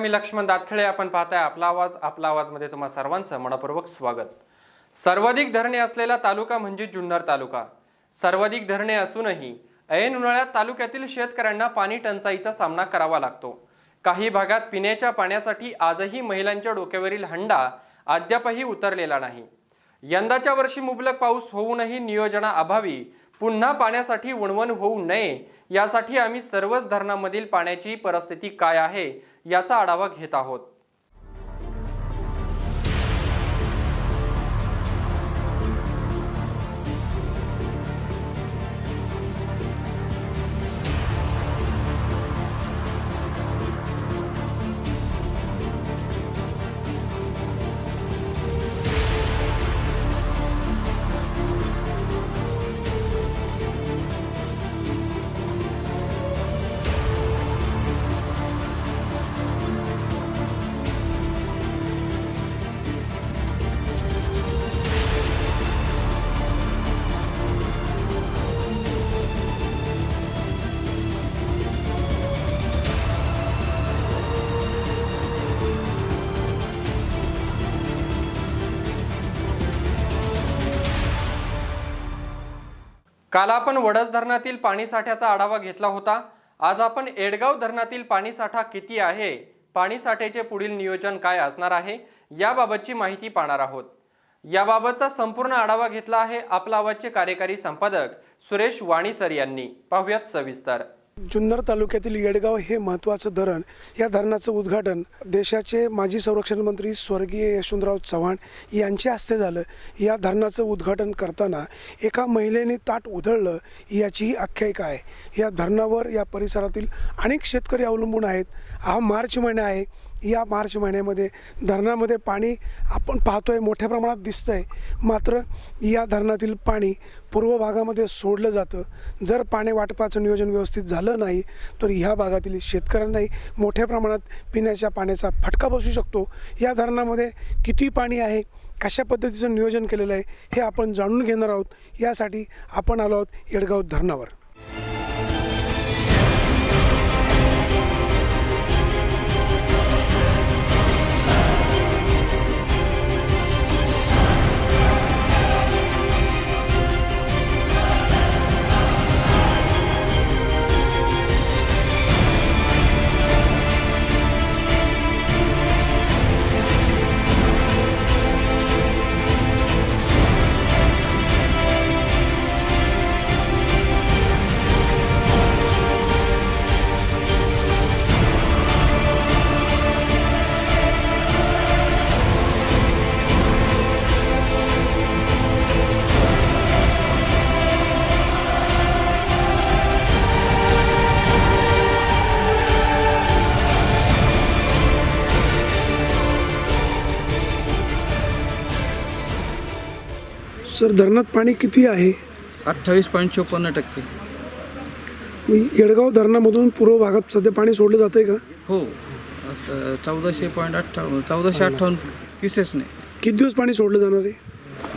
मी लक्ष्मण दातखळे आपण पाहताय आपला आवाज आपला आवाजमध्ये तुम्हा सर्वांचं मनपूर्वक स्वागत. सर्वाधिक धरणे असलेला तालुका म्हणजे जुन्नर तालुका. सर्वाधिक धरणे असूनही ऐन उन्हाळ्यात तालुक्यातील शेतकऱ्यांना पाणी टंचाईचा सामना करावा लागतो. काही भागात पिण्याच्या पाण्यासाठी आजही महिलांच्या डोक्यावरील हंडा अद्यापही उतरलेला नाही. यंदाच्या वर्षी मुबलक पाऊस होऊनही नियोजना अभावी पुन्हा पाण्यासाठी वणवण होऊ नये. यासाठी आम्ही सर्वच धरणांमधील पाण्याची परिस्थिती काय आहे याचा आढावा घेत आहोत. काल आपण वडस धरणातील पाणीसाठ्याचा आढावा घेतला होता. आज आपण एडगाव धरणातील पाणी साठा किती आहे? पाणीसाठ्याचे पुढील नियोजन काय असणार आहे? याबाबतची माहिती पाहणार आहोत. याबाबतचा संपूर्ण आढावा घेतला आहे आपला आवाजचे कार्यकारी संपादक सुरेश वाणीसर यांनी. पाहुयात सविस्तर. जुन्नर तालुक्यातील येडगाव हे महत्त्वाचं धरण. या धरणाचं उद्घाटन देशाचे माजी संरक्षण मंत्री स्वर्गीय यशवंतराव चव्हाण यांच्या हस्ते झालं. या धरणाचं उद्घाटन करताना एका महिलेने ताट उधळलं याचीही आख्यायिका आहे. या धरणावर या परिसरातील अनेक शेतकरी अवलंबून आहेत. हा मार्च महिना आहे. या मार्च महिन्यामध्ये धरणामध्ये पाणी आपण पाहतोय मोठ्या प्रमाणात दिसतंय. मात्र या धरणातील पाणी पूर्व भागामध्ये सोडलं जातं. जर पाणी वाटपाचं नियोजन व्यवस्थित झालं नाही तर ह्या भागातील शेतकऱ्यांनाही मोठ्या प्रमाणात पिण्याच्या पाण्याचा फटका बसू शकतो. या धरणामध्ये किती पाणी आहे कशा पद्धतीचं नियोजन केलेलं आहे हे आपण जाणून घेणार आहोत. यासाठी आपण आलो आहोत येडगाव धरणावर. सर धरणात पाणी किती आहे? अठ्ठावीस पॉईंट चोपन्न टक्के. येडगाव धरणामधून पूर्व भागात सध्या पाणी सोडलं जातं आहे का? हो. असं चौदाशे पॉईंट अठ्ठावन्न चौदाशे अठ्ठावन्न क्युसेसने किती दिवस पाणी सोडलं जाणार आहे?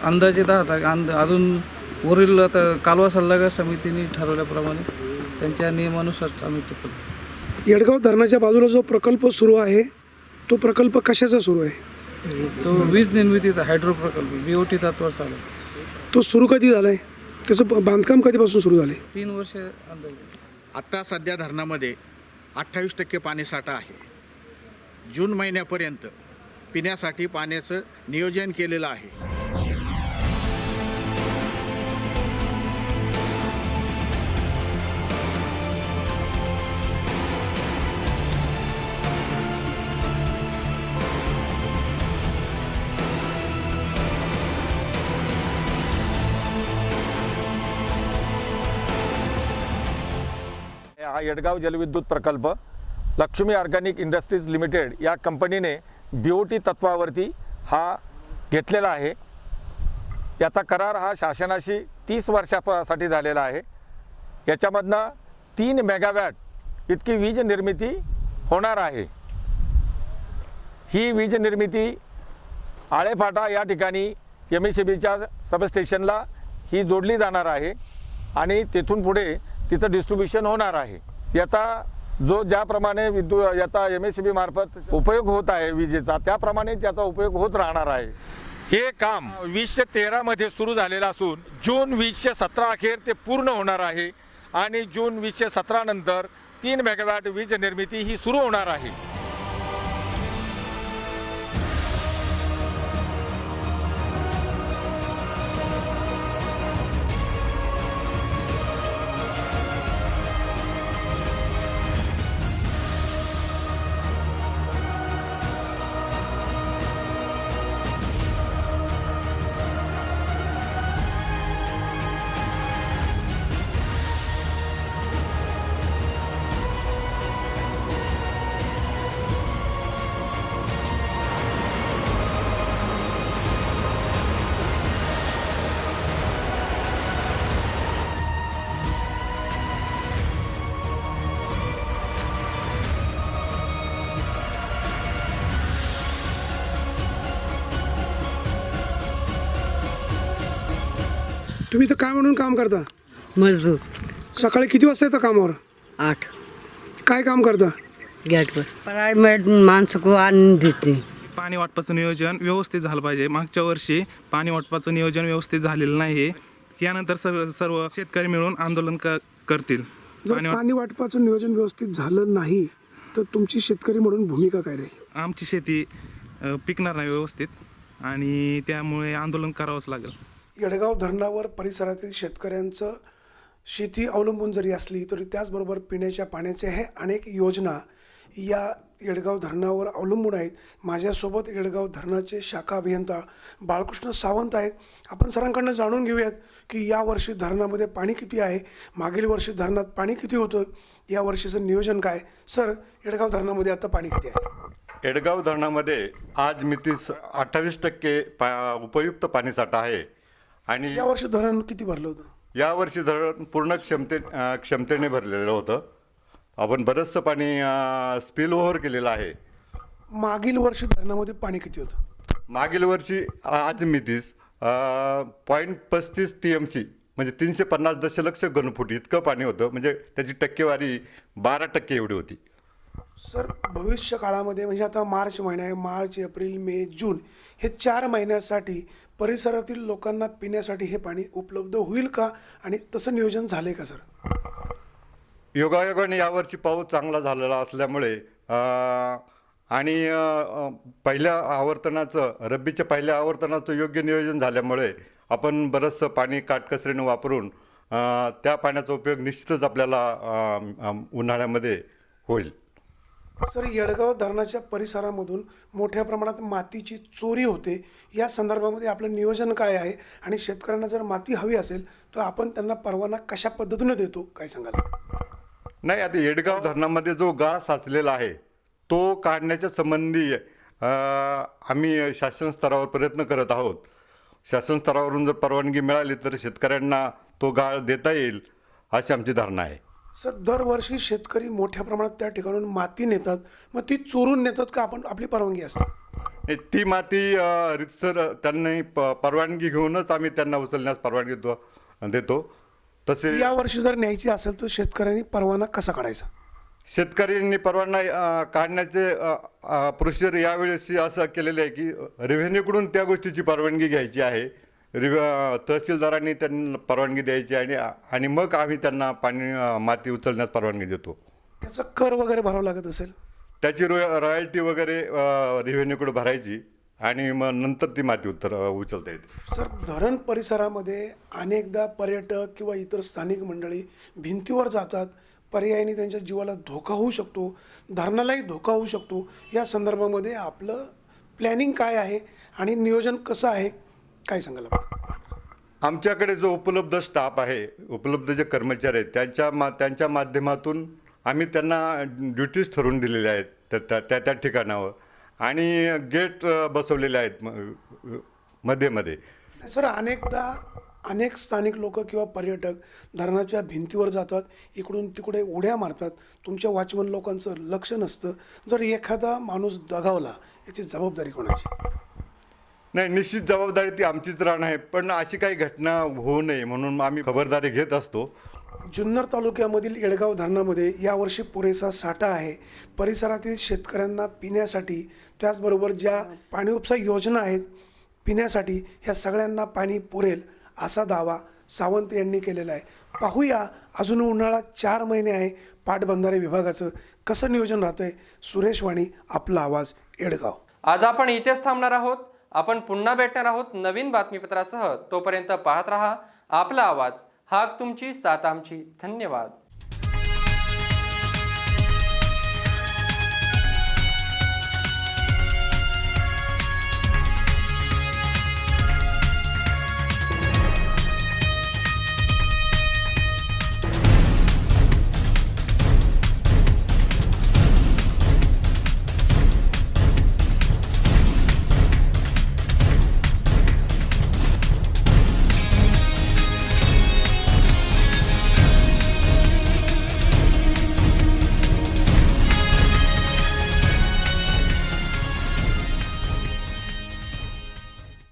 अंदाजे दहा तारीख अंद अजून वरील आता कालवा सल्लागार समितीने ठरवल्याप्रमाणे त्यांच्या नियमानुसार आम्ही ते करू. येडगाव धरणाच्या बाजूला जो प्रकल्प सुरू आहे तो प्रकल्प कशाचा सुरू आहे? तो वीज निर्मितीचा हायड्रो प्रकल्प बी ओ टी तत्वावर चालू आहे. तो सुरू कधी झाला आहे त्याचं ब- बांधकाम कधीपासून सुरू झालं आहे तीन वर्षे अंदाजे आत्ता सध्या धरणामध्ये अठ्ठावीस टक्के पाणीसाठा आहे. जून महिन्यापर्यंत पिण्यासाठी पाण्याचं नियोजन केलेलं आहे. हा येडगाव जलविद्युत प्रकल्प लक्ष्मी ऑर्गॅनिक इंडस्ट्रीज लिमिटेड या कंपनीने बी ओ टी तत्वावरती हा घेतलेला आहे. याचा करार हा शासनाशी तीस वर्षासाठी झालेला आहे. याच्यामधनं तीन मेगावॅट इतकी वीज निर्मिती होणार आहे. ही वीज निर्मिती आळेफाटा या ठिकाणी एम एस सी बीच्या सबस्टेशनला ही जोडली जाणार आहे आणि तेथून पुढे तिचं डिस्ट्रीब्युशन होणार आहे. याचा जो ज्याप्रमाणे विद्यु याचा एम एस सी बी मार्फत उपयोग होत आहे विजेचा त्याप्रमाणे त्याचा उपयोग होत राहणार आहे. हे काम वीसशे तेरामध्ये सुरू झालेलं असून जून वीसशे सतरा अखेर ते पूर्ण होणार आहे आणि जून वीसशे सतरा नंतर तीन मेगावॅट वीज निर्मिती ही सुरू होणार आहे. तुम्ही तर काय म्हणून काम करता? मजदूर. सकाळी किती वाजता येतं कामावर? आठ. काय काम करता? गेट पर प्राइवेट माणसं को आनंद देते. पाणी वाटपाचं नियोजन व्यवस्थित झालं पाहिजे. मागच्या वर्षी पाणी वाटपाचं नियोजन व्यवस्थित झालेलं नाही यानंतर सर्व सर्व शेतकरी मिळून आंदोलन क करतील. जर पाणी वाट- पाणी वाटपाचं नियोजन व्यवस्थित झालं नाही तर तुमची शेतकरी म्हणून भूमिका काय राहील? आमची शेती अ, पिकणार नाही व्यवस्थित आणि त्यामुळे आंदोलन करावंच लागेल. येडगाव धरणावर परिसरातील शेतकऱ्यांचं शेती अवलंबून जरी असली तरी त्याचबरोबर पिण्याच्या पाण्याच्या हे अनेक योजना या येडगाव धरणावर अवलंबून आहेत. माझ्यासोबत येडगाव धरणाचे शाखा अभियंता बाळकृष्ण सावंत आहेत. आपण सरांकडनं जाणून घेऊयात की यावर्षी धरणामध्ये पाणी किती आहे? मागील वर्षी धरणात पाणी किती होतं? या वर्षीचं नियोजन काय? सर येडगाव धरणामध्ये आता पाणी किती आहे? एडगाव धरणामध्ये आज मितीस अठ्ठावीस टक्के पा उपयुक्त पाणीसाठा आहे. आणि यावर्षी धरण किती भरलं होतं? यावर्षी धरण पूर्ण क्षमते अ, क्षमतेने भरलेलं होतं. आपण बरंचसं पाणी स्पिल ओव्हर केलेलं आहे. मागील वर्षी धरणामध्ये पाणी किती होतं? मागील वर्षी आज मितीस पॉईंट पस्तीस टी एम सी म्हणजे तीनशे पन्नास दशलक्ष घनफूट इतकं पाणी होतं. म्हणजे त्याची टक्केवारी बारा टक्के एवढी होती. सर भविष्य काळामध्ये म्हणजे आता मार्च महिना आहे मार्च एप्रिल मे जून हे चार महिन्यासाठी परिसरातील लोकांना पिण्यासाठी हे पाणी उपलब्ध होईल का? आणि तसं नियोजन झालं आहे का सर? योगायोगाने यावर्षी पाऊस चांगला झालेला असल्यामुळे आणि पहिल्या आवर्तनाचं रब्बीच्या पहिल्या आवर्तनाचं योग्य नियोजन झाल्यामुळे आपण बरंचसं पाणी काटकसरीनं वापरून त्या पाण्याचा उपयोग निश्चितच आपल्याला उन्हाळ्यामध्ये होईल. सर येडगाव धरणाच्या परिसरामधून मोठ्या प्रमाणात मातीची चोरी होते. या संदर्भामध्ये आपलं नियोजन काय आहे? आणि शेतकऱ्यांना जर माती हवी असेल तर आपण त्यांना परवाना कशा पद्धतीने देतो? काय सांगाल? नाही आता येडगाव धरणामध्ये जो गाळ साचलेला आहे तो काढण्याच्या संबंधी आम्ही शासन स्तरावर प्रयत्न करत आहोत. शासन स्तरावरून जर परवानगी मिळाली तर शेतकऱ्यांना तो गाळ देता येईल अशी आमची धारणा आहे. सर दरवर्षी शेतकरी मोठ्या प्रमाणात त्या ठिकाणून माती नेतात. मग ती चोरून नेतात का आपण आपली परवानगी असते? ती माती रितसर त्यांनी प परवानगी घेऊनच आम्ही त्यांना उचलण्यास परवानगी दो- देतो. तसे या वर्षी जर न्यायची असेल तर शेतकऱ्यांनी परवाना कसा काढायचा? शेतकऱ्यांनी परवाना काढण्याचे प्रोसिजर यावेळेस असं केलेलं आहे की रेव्हेन्यूकडून त्या गोष्टीची परवानगी घ्यायची आहे. रिव्ह तहसीलदारांनी त्यांना परवानगी द्यायची आणि आणि मग आम्ही त्यांना पाणी माती उचलण्यास परवानगी देतो. त्याचा कर वगैरे भरावा लागत असेल? त्याची रो रॉयल्टी वगैरे रेव्हेन्यूकडे भरायची आणि मग नंतर ती माती उत्तर उचलता येते. सर धरण परिसरामध्ये अनेकदा पर्यटक किंवा इतर स्थानिक मंडळी भिंतीवर जातात. पर्यायाने त्यांच्या जीवाला धोका होऊ शकतो धरणालाही धोका होऊ शकतो. या संदर्भामध्ये आपलं प्लॅनिंग काय आहे आणि नियोजन कसं आहे? काय सांगाल आपण? आमच्याकडे जो उपलब्ध स्टाफ आहे उपलब्ध जे कर्मचारी आहेत त्यांच्या मा त्यांच्या माध्यमातून आम्ही त्यांना ड्युटीज ठरवून दिलेल्या आहेत त्या त्या त्या त्या ठिकाणावर. आणि गेट बसवलेले आहेत म- मध्ये मध्ये. सर अनेकदा अनेक स्थानिक लोक किंवा पर्यटक धरणाच्या भिंतीवर जातात इकडून तिकडे उड्या मारतात. तुमच्या वॉचमन लोकांचं लक्ष नसतं. जर एखादा माणूस दगावला याची जबाबदारी कोणाची? नाही निश्चित जबाबदारी ती आमचीच राहणार आहे. पण अशी काही घटना होऊ नये म्हणून आम्ही खबरदारी घेत असतो. जुन्नर तालुक्यामधील येडगाव धरणामध्ये यावर्षी पुरेसा साठा आहे. परिसरातील शेतकऱ्यांना पिण्यासाठी त्याचबरोबर ज्या पाणी उपसा योजना आहेत पिण्यासाठी ह्या सगळ्यांना पाणी पुरेल असा दावा सावंत यांनी केलेला आहे. पाहूया अजून उन्हाळा चार महिने आहे पाटबंधारे विभागाचं. कसं नियोजन राहतंय? सुरेश वाणी आपला आवाज येडगाव. आज आपण इथेच थांबणार आहोत. आपण पुन्हा भेटणार आहोत नवीन बातमीपत्रासह. तोपर्यंत पाहत रहा. आपला आवाज हाक तुमची सात आमची. धन्यवाद.